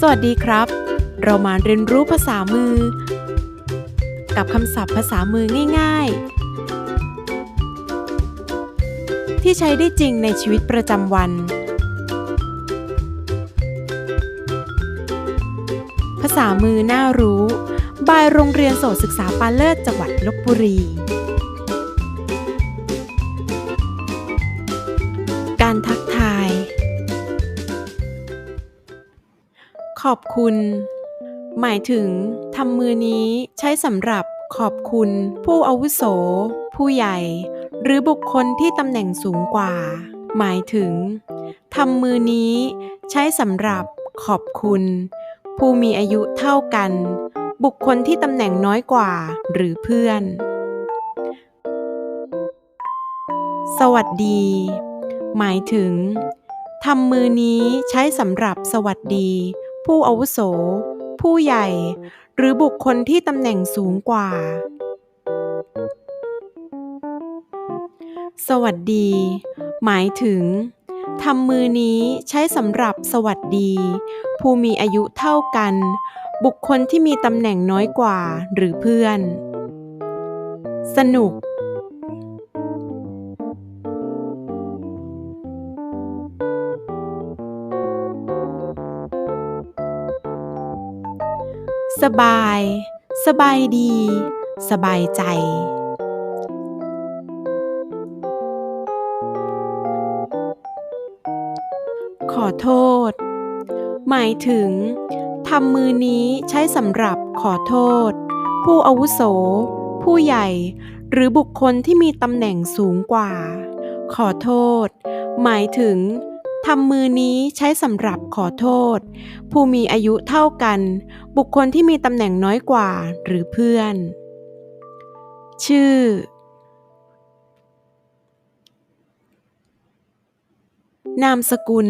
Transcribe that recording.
สวัสดีครับ เรามาเรียนรู้ภาษามือ กับคำศัพท์ภาษามือง่าย ๆ ที่ใช้ได้จริงในชีวิตประจำวัน ภาษามือน่ารู้ บายโรงเรียนโสตศึกษาปาเลิศจังหวัดลบบุรีการทัก ขอบคุณ หมายถึงทำมือนี้ใช้สำหรับขอบคุณ ผู้อาวุโส ผู้ใหญ่ หรือบุคคลที่ตำแหน่งสูงกว่า หมายถึงทำมือนี้ใช้สำหรับขอบคุณ ผู้มีอายุเท่ากัน บุคคลที่ตำแหน่งน้อยกว่าหรือเพื่อน สวัสดี หมายถึงทำมือนี้ใช้สำหรับสวัสดี ผู้อาวุโส ผู้ใหญ่ หรือบุคคลที่ตำแหน่งสูงกว่า สวัสดี หมายถึงทำมือนี้ใช้สำหรับสวัสดี ผู้มีอายุเท่ากัน บุคคลที่มีตำแหน่งน้อยกว่าหรือเพื่อน สนุก สบาย สบายดี สบายใจ ขอโทษ หมายถึงทำมือนี้ใช้สำหรับขอโทษ ผู้อาวุโส ผู้ใหญ่ หรือบุคคลที่มีตำแหน่งสูงกว่า ขอโทษ หมายถึง ทำมือนี้ใช้สำหรับขอโทษ ผู้มีอายุเท่ากัน บุคคลที่มีตำแหน่งน้อยกว่าหรือเพื่อน ชื่อ นามสกุล